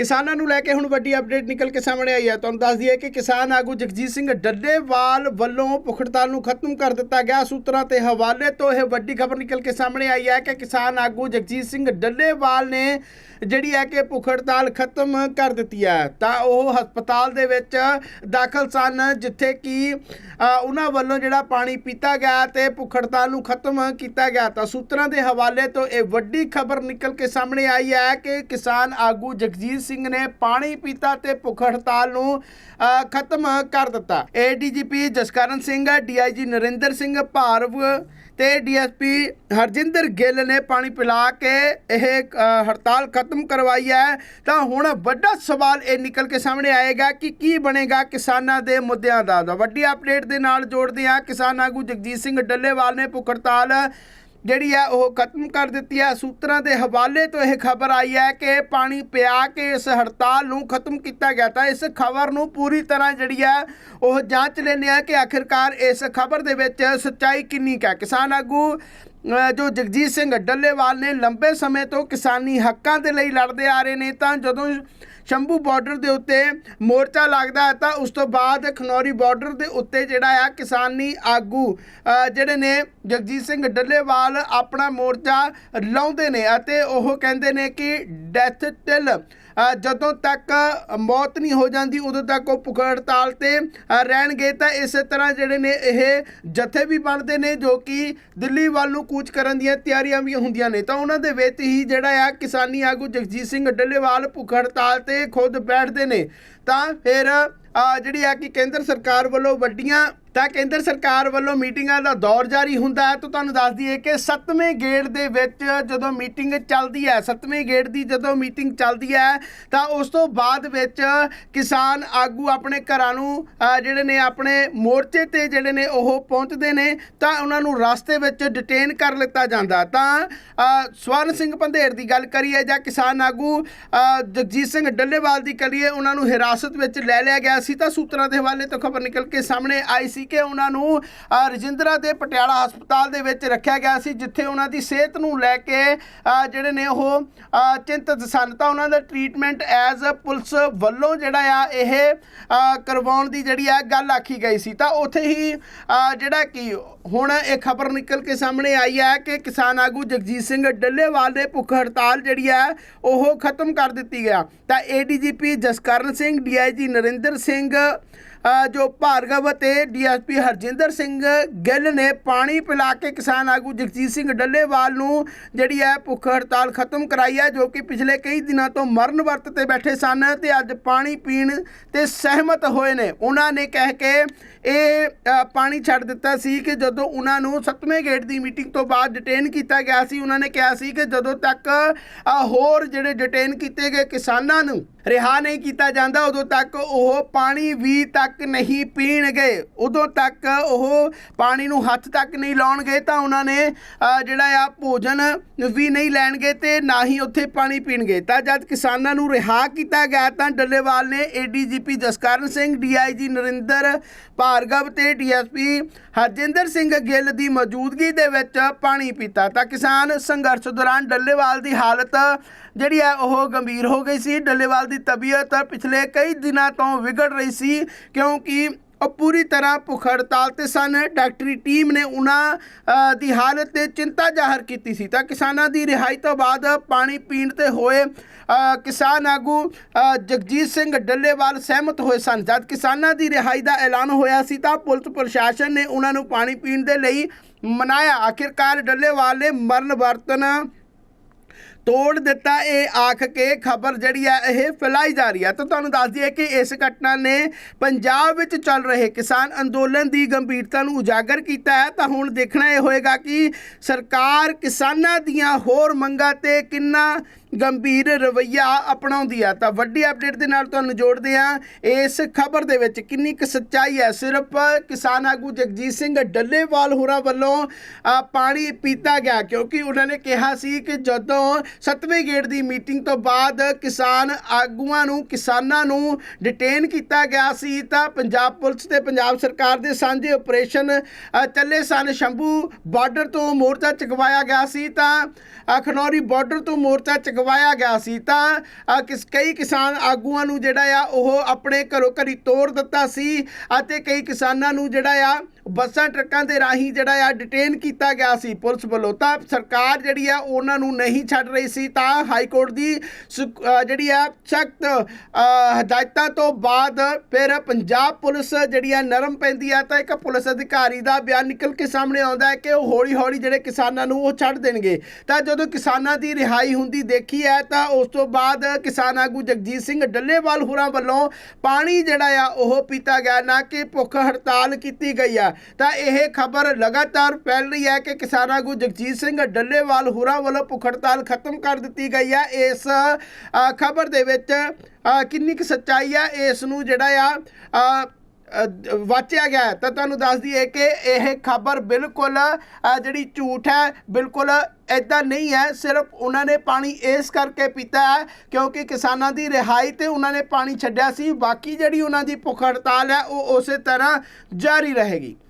ਕਿਸਾਨਾਂ ਨੂੰ ਲੈ ਕੇ ਹੁਣ ਵੱਡੀ ਅਪਡੇਟ ਨਿਕਲ ਕੇ ਸਾਹਮਣੇ ਆਈ ਹੈ। ਤੁਹਾਨੂੰ ਦੱਸ ਦਈਏ ਕਿ ਕਿਸਾਨ ਆਗੂ ਜਗਜੀਤ ਸਿੰਘ ਡੱਲੇਵਾਲ ਵੱਲੋਂ ਭੁੱਖ ਨੂੰ ਖਤਮ ਕਰ ਦਿੱਤਾ ਗਿਆ। ਸੂਤਰਾਂ ਤੇ ਹਵਾਲੇ ਤੋਂ ਇਹ ਵੱਡੀ ਖਬਰ ਨਿਕਲ ਕੇ ਸਾਹਮਣੇ ਆਈ ਹੈ ਕਿ ਕਿਸਾਨ ਆਗੂ ਜਗਜੀਤ ਸਿੰਘ ਡੱਲੇਵਾਲ ਨੇ ਜਿਹੜੀ ਹੈ ਕਿ ਭੁੱਖ ਹੜਤਾਲ ਖਤਮ ਕਰ ਦਿੱਤੀ ਹੈ। ਤਾਂ ਉਹ ਹਸਪਤਾਲ ਦੇ ਵਿੱਚ ਦਾਖਲ ਸਨ, ਜਿੱਥੇ ਕਿ ਉਹਨਾਂ ਵੱਲੋਂ ਜਿਹੜਾ ਪਾਣੀ ਪੀਤਾ ਗਿਆ ਤੇ ਭੁੱਖ ਹੜਤਾਲ ਨੂੰ ਖਤਮ ਕੀਤਾ ਗਿਆ। ਤਾਂ ਸੂਤਰਾਂ ਦੇ ਹਵਾਲੇ ਤੋਂ ਇਹ ਵੱਡੀ ਖਬਰ ਨਿਕਲ ਕੇ ਸਾਹਮਣੇ ਆਈ ਹੈ ਕਿ ਕਿਸਾਨ ਆਗੂ ਜਗਜੀਤ ਸਿੰਘ ਨੇ ਪਾਣੀ ਪੀਤਾ ਤੇ ਭੁੱਖ ਹੜਤਾਲ ਨੂੰ ਖਤਮ ਕਰ ਦਿੱਤਾ। ਏਡੀਜੀਪੀ ਜਸਕਰਨ ਸਿੰਘ ਡੀਆਈਜੀ ਨਰਿੰਦਰ ਸਿੰਘ ਭਾਰਵ ਤੇ ਡੀਐਸਪੀ ਹਰਜਿੰਦਰ ਗਿੱਲ ਨੇ ਪਾਣੀ ਪਿਲਾ ਕੇ ਇਹ ਹੜਤਾਲ ਖਤਮ ਕਰਵਾਈ ਹੈ। ਤਾਂ ਹੁਣ ਵੱਡਾ ਸਵਾਲ ਇਹ ਨਿਕਲ ਕੇ ਸਾਹਮਣੇ ਆਏਗਾ ਕਿ ਕੀ ਬਣੇਗਾ ਕਿਸਾਨਾਂ ਦੇ ਮੁੱਦਿਆਂ ਦਾ। ਤਾਂ ਵੱਡੀ ਅਪਡੇਟ ਦੇ ਨਾਲ ਜੋੜਦੇ ਹਾਂ ਕਿਸਾਨ ਆਗੂ ਜਗਜੀਤ ਸਿੰਘ ਡੱਲੇਵਾਲ ਨੇ ਭੁੱਖ ਹੜਤਾਲ ਜਿਹੜੀ ਹੈ ਉਹ ਖਤਮ ਕਰ ਦਿੱਤੀ ਹੈ ਸੂਤਰਾਂ ਦੇ ਹਵਾਲੇ ਤੋਂ ਇਹ ਖਬਰ ਆਈ ਹੈ ਕਿ ਪਾਣੀ ਪਿਆ ਕੇ ਇਸ ਹੜਤਾਲ ਨੂੰ ਖਤਮ ਕੀਤਾ ਗਿਆ ਤਾਂ ਇਸ ਖਬਰ ਨੂੰ ਪੂਰੀ ਤਰ੍ਹਾਂ ਜਿਹੜੀ ਹੈ ਉਹ ਜਾਂਚ ਲੈਂਦੇ ਆ ਕਿ ਆਖਿਰਕਾਰ ਇਸ ਖਬਰ ਦੇ ਵਿੱਚ ਸੱਚਾਈ ਕਿੰਨੀ ਕੁ ਹੈ। ਕਿਸਾਨ ਆਗੂ ਜੋ ਜਗਜੀਤ ਸਿੰਘ ਡੱਲੇਵਾਲ ਨੇ ਲੰਬੇ ਸਮੇਂ ਤੋਂ ਕਿਸਾਨੀ ਹੱਕਾਂ ਦੇ ਲਈ ਲੜਦੇ ਆ ਰਹੇ ਨੇ, ਤਾਂ ਜਦੋਂ ਸ਼ੰਭੂ ਬਾਰਡਰ ਦੇ ਉੱਤੇ ਮੋਰਚਾ ਲੱਗਦਾ ਹੈ, ਤਾਂ ਉਸ ਤੋਂ ਬਾਅਦ ਖਨੌਰੀ ਬਾਰਡਰ ਦੇ ਉੱਤੇ ਜਿਹੜਾ ਆ ਕਿਸਾਨੀ ਆਗੂ ਜਿਹੜੇ ਨੇ ਜਗਜੀਤ ਸਿੰਘ ਡੱਲੇਵਾਲ ਆਪਣਾ ਮੋਰਚਾ ਲਾਉਂਦੇ ਨੇ ਅਤੇ ਉਹ ਕਹਿੰਦੇ ਨੇ ਕਿ ਡੈਥ ਟਿਲ ਜਦੋਂ ਤੱਕ ਮੌਤ ਨਹੀਂ ਹੋ ਜਾਂਦੀ, ਉਦੋਂ ਤੱਕ ਉਹ ਭੁੱਖ ਹੜਤਾਲ ਤੇ ਰਹਿਣਗੇ। ਤਾਂ ਇਸੇ ਤਰ੍ਹਾਂ ਜਿਹੜੇ ਨੇ ਇਹ ਜਥੇ ਵੀ ਬਣਦੇ ਨੇ, ਜੋ ਕਿ ਦਿੱਲੀ ਵੱਲ ਨੂੰ ਕੂਚ ਕਰਨ ਦੀਆਂ ਤਿਆਰੀਆਂ ਵੀ ਹੁੰਦੀਆਂ ਨੇ। ਤਾਂ ਉਹਨਾਂ ਦੇ ਵਿੱਚ ਹੀ ਜਿਹੜਾ ਆ ਕਿਸਾਨੀ ਆਗੂ ਜਗਜੀਤ ਸਿੰਘ ਡੱਲੇਵਾਲ ਭੁੱਖ ਹੜਤਾਲ ਤੇ ਖੁਦ ਬੈਠਦੇ ਨੇ। ਤਾਂ ਫਿਰ ਜਿਹੜੀ ਆ ਕਿ ਕੇਂਦਰ ਸਰਕਾਰ ਵੱਲੋਂ ਵੱਡੀਆਂ ਤਾਂ ਕੇਂਦਰ ਸਰਕਾਰ ਵੱਲੋਂ ਮੀਟਿੰਗਾਂ ਦਾ ਦੌਰ ਜਾਰੀ ਹੁੰਦਾ ਹੈ। ਤਾਂ ਤੁਹਾਨੂੰ ਦੱਸ ਦਈਏ ਕਿ 7ਵੇਂ ਗੇੜ ਦੇ ਵਿੱਚ ਜਦੋਂ ਮੀਟਿੰਗ ਚੱਲਦੀ ਹੈ 7ਵੇਂ ਗੇੜ ਦੀ ਜਦੋਂ ਮੀਟਿੰਗ ਚੱਲਦੀ ਹੈ, ਤਾਂ ਉਸ ਤੋਂ ਬਾਅਦ ਵਿੱਚ ਕਿਸਾਨ ਆਗੂ ਆਪਣੇ ਘਰਾਂ ਨੂੰ ਜਿਹੜੇ ਨੇ ਆਪਣੇ ਮੋਰਚੇ ਤੇ ਜਿਹੜੇ ਨੇ ਉਹ ਪਹੁੰਚਦੇ ਨੇ, ਤਾਂ ਉਹਨਾਂ ਨੂੰ ਰਸਤੇ ਵਿੱਚ ਡਿਟੇਨ ਕਰ ਲਿੱਤਾ ਜਾਂਦਾ। ਤਾਂ ਸਵਰਨ ਸਿੰਘ ਪੰਧੇਰ ਦੀ ਗੱਲ ਕਰੀਏ ਜਾਂ ਕਿਸਾਨ ਆਗੂ ਜਗਜੀਤ ਸਿੰਘ ਡੱਲੇਵਾਲ ਦੀ ਕਰੀਏ, ਉਹਨਾਂ ਨੂੰ ਹਿਰਾਸਤ ਵਿੱਚ ਲੈ ਲਿਆ ਗਿਆ ਸੀ। ਤਾਂ ਸੂਤਰਾਂ ਦੇ ਹਵਾਲੇ ਤੋਂ ਖਬਰ ਨਿਕਲ ਕੇ ਸਾਹਮਣੇ ਆਈ ਸੀ ਕਿ ਉਹਨਾਂ ਨੂੰ ਰਜਿੰਦਰਾ ਦੇ ਪਟਿਆਲਾ ਹਸਪਤਾਲ ਦੇ ਵਿੱਚ ਰੱਖਿਆ ਗਿਆ ਸੀ, ਜਿੱਥੇ ਉਹਨਾਂ ਦੀ ਸਿਹਤ ਨੂੰ ਲੈ ਕੇ ਜਿਹੜੇ ਨੇ ਉਹ ਚਿੰਤਤ ਸਨ। ਤਾਂ ਉਹਨਾਂ ਦਾ ਟ੍ਰੀਟਮੈਂਟ ਐਜ਼ ਪੁਲਿਸ ਵੱਲੋਂ ਜਿਹੜਾ ਆ, ਇਹ ਕਰਵਾਉਣ ਦੀ ਜਿਹੜੀ ਆ ਗੱਲ ਆਖੀ ਗਈ ਸੀ। ਤਾਂ ਉੱਥੇ ਹੀ ਜਿਹੜਾ ਕਿ ਹੁਣ ਇਹ ਖਬਰ ਨਿਕਲ ਕੇ ਸਾਹਮਣੇ ਆਈ ਹੈ ਕਿ ਕਿਸਾਨ ਆਗੂ ਜਗਜੀਤ ਸਿੰਘ ਡੱਲੇਵਾਲ ਦੇ ਭੁੱਖ ਹੜਤਾਲ ਜਿਹੜੀ ਹੈ, ਉਹ ਖਤਮ ਕਰ ਦਿੱਤੀ ਗਿਆ। ਤਾਂ ਏਡੀਜੀਪੀ ਜਸਕਰਨ ਸਿੰਘ ਡੀਆਈਜੀ ਨਰਿੰਦਰ ਸਿੰਘ ਜੋ ਭਾਰਗਵ ਅਤੇ ਡੀਐਸਪੀ ਹਰਜਿੰਦਰ ਸਿੰਘ ਗਿੱਲ ਨੇ ਪਾਣੀ ਪਿਲਾ ਕੇ ਕਿਸਾਨ ਆਗੂ ਜਗਜੀਤ ਸਿੰਘ ਡੱਲੇਵਾਲ ਨੂੰ ਜਿਹੜੀ ਹੈ ਭੁੱਖ ਹੜਤਾਲ ਖਤਮ ਕਰਾਈ ਹੈ, ਜੋ ਕਿ ਪਿਛਲੇ ਕਈ ਦਿਨਾਂ ਤੋਂ ਮਰਨ ਵਰਤ ਤੇ ਬੈਠੇ ਸਨ ਤੇ ਅੱਜ ਪਾਣੀ ਪੀਣ ਤੇ ਸਹਿਮਤ ਹੋਏ ਨੇ। ਉਹਨਾਂ ਨੇ ਕਹਿ ਕੇ ਇਹ ਪਾਣੀ ਛੱਡ ਦਿੱਤਾ ਸੀ ਕਿ ਜਦੋਂ ਉਹਨਾਂ ਨੂੰ 7ਵੇਂ ਗੇਟ ਦੀ ਮੀਟਿੰਗ ਤੋਂ ਬਾਅਦ ਡਿਟੇਨ ਕੀਤਾ ਗਿਆ ਸੀ, ਉਹਨਾਂ ਨੇ ਕਿਹਾ ਸੀ ਕਿ ਜਦੋਂ ਤੱਕ ਹੋਰ ਜਿਹੜੇ ਡਿਟੇਨ ਕੀਤੇ ਗਏ ਕਿਸਾਨਾਂ ਨੂੰ ਰਿਹਾ ਨਹੀਂ ਕੀਤਾ ਜਾਂਦਾ, ਉਦੋਂ ਤੱਕ ਉਹ ਪਾਣੀ ਵੀ ਤੱਕ ਨਹੀਂ ਪੀਣਗੇ। ਉਦੋਂ ਤੱਕ ਉਹ ਪਾਣੀ ਨੂੰ ਹੱਥ ਤੱਕ ਨਹੀਂ ਲਾਉਣਗੇ ਤਾਂ ਉਹਨਾਂ ਨੇ ਜਿਹੜਾ ਆ ਭੋਜਨ ਵੀ ਨਹੀਂ ਲੈਣਗੇ ਤੇ ਨਾ ਹੀ ਉੱਥੇ ਪਾਣੀ ਪੀਣਗੇ। ਤਾਂ ਜਦ ਕਿਸਾਨਾਂ ਨੂੰ ਰਿਹਾ ਕੀਤਾ ਗਿਆ ਤਾਂ ਡੱਲੇਵਾਲ ਨੇ ਏਡੀਜੀਪੀ ਜਸਕਰਨ ਸਿੰਘ ਡੀਆਈਜੀ ਨਰਿੰਦਰ ਭਾਰਗਵ ਤੇ ਡੀਐਸਪੀ ਹਰਜਿੰਦਰ ਸਿੰਘ ਗਿੱਲ ਦੀ ਮੌਜੂਦਗੀ ਦੇ ਵਿੱਚ ਪਾਣੀ ਪੀਤਾ। ਤਾਂ ਕਿਸਾਨ ਸੰਘਰਸ਼ ਦੌਰਾਨ ਡੱਲੇਵਾਲ ਦੀ ਹਾਲਤ ਜਿਹੜੀ ਹੈ ਉਹ ਗੰਭੀਰ ਹੋ ਗਈ ਸੀ। ਡੱਲੇਵਾਲ ਦੀ ਤਬੀਅਤ ਪਿਛਲੇ ਕਈ ਦਿਨਾਂ ਤੋਂ ਵਿਗੜ ਰਹੀ ਸੀ, ਕਿਉਂਕਿ ਉਹ ਪੂਰੀ ਤਰ੍ਹਾਂ ਭੁੱਖ ਹੜਤਾਲ ਤੇ ਸਨ। ਡਾਕਟਰੀ ਟੀਮ ਨੇ ਉਹਨਾਂ ਦੀ ਹਾਲਤ ਤੇ ਚਿੰਤਾ ਜ਼ਾਹਰ ਕੀਤੀ ਸੀ। ਤਾਂ ਕਿਸਾਨਾਂ ਦੀ ਰਿਹਾਈ ਤੋਂ ਬਾਅਦ ਪਾਣੀ ਪੀਣ ਤੇ ਹੋਏ ਕਿਸਾਨ ਆਗੂ ਜਗਜੀਤ ਸਿੰਘ ਡੱਲੇਵਾਲ ਸਹਿਮਤ ਹੋਏ ਸਨ। ਜਦ ਕਿਸਾਨਾਂ ਦੀ ਰਿਹਾਈ ਦਾ ਐਲਾਨ ਹੋਇਆ ਸੀ, ਤਾਂ ਪੁਲਿਸ ਪ੍ਰਸ਼ਾਸਨ ਨੇ ਉਹਨਾਂ ਨੂੰ ਪਾਣੀ ਪੀਣ ਦੇ ਲਈ ਮਨਾਇਆ। ਆਖਿਰਕਾਰ ਡੱਲੇਵਾਲ ਨੇ ਮਰਨ ਵਰਤਨ ਤੋੜ ਦਿੱਤਾ। ਇਹ ਆਖ ਕੇ ਖਬਰ ਜਿਹੜੀ ਹੈ, ਇਹ ਫੈਲਾਈ ਜਾ ਰਹੀ ਹੈ। ਤਾਂ ਤੁਹਾਨੂੰ ਦੱਸ ਦਈਏ ਕਿ ਇਸ ਘਟਨਾ ਨੇ ਪੰਜਾਬ ਵਿੱਚ ਚੱਲ ਰਹੇ ਕਿਸਾਨ ਅੰਦੋਲਨ ਦੀ ਗੰਭੀਰਤਾ ਨੂੰ ਉਜਾਗਰ ਕੀਤਾ ਹੈ। ਤਾਂ ਹੁਣ ਦੇਖਣਾ ਇਹ ਹੋਏਗਾ ਕਿ ਸਰਕਾਰ ਕਿਸਾਨਾਂ ਦੀਆਂ ਹੋਰ ਮੰਗਾਂ ਤੇ ਕਿੰਨਾ ਗੰਭੀਰ ਰਵੱਈਆ ਅਪਣਾਉਂਦੀ ਹੈ ਤਾਂ ਵੱਡੀ ਅਪਡੇਟ ਦੇ ਨਾਲ ਤੁਹਾਨੂੰ ਜੋੜਦੇ ਹਾਂ। ਇਸ ਖਬਰ ਦੇ ਵਿੱਚ ਕਿੰਨੀ ਕੁ ਸੱਚਾਈ ਹੈ। ਸਿਰਫ ਕਿਸਾਨ ਆਗੂ ਜਗਜੀਤ ਸਿੰਘ ਡੱਲੇਵਾਲ ਹੋਰਾਂ ਵੱਲੋਂ ਪਾਣੀ ਪੀਤਾ ਗਿਆ। ਕਿਉਂਕਿ ਉਹਨਾਂ ਨੇ ਕਿਹਾ ਸੀ ਕਿ ਜਦੋਂ ਸੱਤਵੇਂ ਗੇੜ ਦੀ ਮੀਟਿੰਗ ਤੋਂ ਬਾਅਦ ਕਿਸਾਨ ਆਗੂਆਂ ਨੂੰ ਕਿਸਾਨਾਂ ਨੂੰ ਡਿਟੇਨ ਕੀਤਾ ਗਿਆ ਸੀ ਤਾਂ ਪੰਜਾਬ ਪੁਲਿਸ ਤੇ ਪੰਜਾਬ ਸਰਕਾਰ ਦੇ ਸਾਂਝੇ ਆਪਰੇਸ਼ਨ ਚੱਲੇ ਸਨ। ਸ਼ੰਭੂ ਬਾਰਡਰ ਤੋਂ ਮੋਰਚਾ ਚਕਵਾਇਆ ਗਿਆ ਸੀ। ਤਾਂ ਅ, ਖਨੌਰੀ ਬਾਰਡਰ ਤੋਂ ਮੋਰਚਾ ਚਕਵਾਇਆ ਲਗਵਾਇਆ ਗਿਆ ਸੀ, ਤਾਂ ਕਿਸ, ਕਈ ਕਿਸਾਨ ਆਗੂਆਂ ਨੂੰ ਜਿਹੜਾ ਆ, ਉਹ ਆਪਣੇ ਘਰੋਂ ਘਰੀ ਤੋੜ ਦਿੱਤਾ ਸੀ ਅਤੇ ਕਈ ਕਿਸਾਨਾਂ ਨੂੰ ਜਿਹੜਾ ਆ ਬੱਸਾਂ ਟਰੱਕਾਂ ਦੇ ਰਾਹੀਂ ਜਿਹੜਾ ਆ ਡਿਟੇਨ ਕੀਤਾ ਗਿਆ ਸੀ ਪੁਲਿਸ ਵੱਲੋਂ। ਤਾਂ ਸਰਕਾਰ ਜਿਹੜੀ ਆ ਉਹਨਾਂ ਨੂੰ ਨਹੀਂ ਛੱਡ ਰਹੀ ਸੀ, ਤਾਂ ਹਾਈ ਕੋਰਟ ਦੀ ਸੁ- ਜਿਹੜੀ ਆ ਸਖਤ ਹਦਾਇਤਾਂ ਤੋਂ ਬਾਅਦ ਫਿਰ ਪੰਜਾਬ ਪੁਲਿਸ ਜਿਹੜੀ ਆ ਨਰਮ ਪੈਂਦੀ ਆ, ਤਾਂ ਇੱਕ ਪੁਲਿਸ ਅਧਿਕਾਰੀ ਦਾ ਬਿਆਨ ਨਿਕਲ ਕੇ ਸਾਹਮਣੇ ਆਉਂਦਾ ਹੈ ਕਿ ਉਹ ਹੌਲੀ ਹੌਲੀ ਜਿਹੜੇ ਕਿਸਾਨਾਂ ਨੂੰ ਉਹ ਛੱਡ ਦੇਣਗੇ। ਤਾਂ ਜਦੋਂ ਕਿਸਾਨਾਂ ਦੀ ਰਿਹਾਈ ਹੁੰਦੀ ਦੇਖੀ ਹੈ, ਤਾਂ ਉਸ ਤੋਂ ਬਾਅਦ ਕਿਸਾਨ ਆਗੂ ਜਗਜੀਤ ਸਿੰਘ ਡੱਲੇਵਾਲ ਹੋਰਾਂ ਵੱਲੋਂ ਪਾਣੀ ਜਿਹੜਾ ਆ ਉਹ ਪੀਤਾ ਗਿਆ, ਨਾ ਕਿ ਭੁੱਖ ਹੜਤਾਲ ਕੀਤੀ ਗਈ ਆ। ਤਾਂ ਇਹ ਖਬਰ ਲਗਾਤਾਰ ਫੈਲ ਰਹੀ ਹੈ ਕਿ ਕਿਸਾਨ ਆਗੂ ਜਗਜੀਤ ਸਿੰਘ ਡੱਲੇਵਾਲ ਹੋਰਾਂ ਵੱਲੋਂ ਭੁੱਖ ਹੜਤਾਲ ਖਤਮ ਕਰ ਦਿੱਤੀ ਗਈ ਹੈ ਇਸ ਖਬਰ ਦੇ ਵਿੱਚ ਕਿੰਨੀ ਕੁ ਸੱਚਾਈ ਆ, ਇਸ ਨੂੰ ਜਿਹੜਾ ਆ ਵਾਚਿਆ ਗਿਆ ਤਾਂ ਤੁਹਾਨੂੰ ਦੱਸ ਦਈਏ ਕਿ ਇਹ ਖਬਰ ਬਿਲਕੁਲ ਜਿਹੜੀ ਝੂਠ ਹੈ, ਬਿਲਕੁਲ ਐਦਾਂ ਨਹੀਂ ਹੈ। ਸਿਰਫ ਉਹਨਾਂ ਨੇ ਪਾਣੀ ਇਸ ਕਰਕੇ ਪੀਤਾ ਹੈ ਕਿਉਂਕਿ ਕਿਸਾਨਾਂ ਦੀ ਰਿਹਾਈ ਤੇ ਉਹਨਾਂ ਨੇ ਪਾਣੀ ਛੱਡਿਆ ਸੀ। ਬਾਕੀ ਜਿਹੜੀ ਉਹਨਾਂ ਦੀ ਭੁੱਖ ਹੜਤਾਲ ਹੈ, ਉਹ ਉਸੇ ਤਰ੍ਹਾਂ ਜਾਰੀ ਰਹੇਗੀ।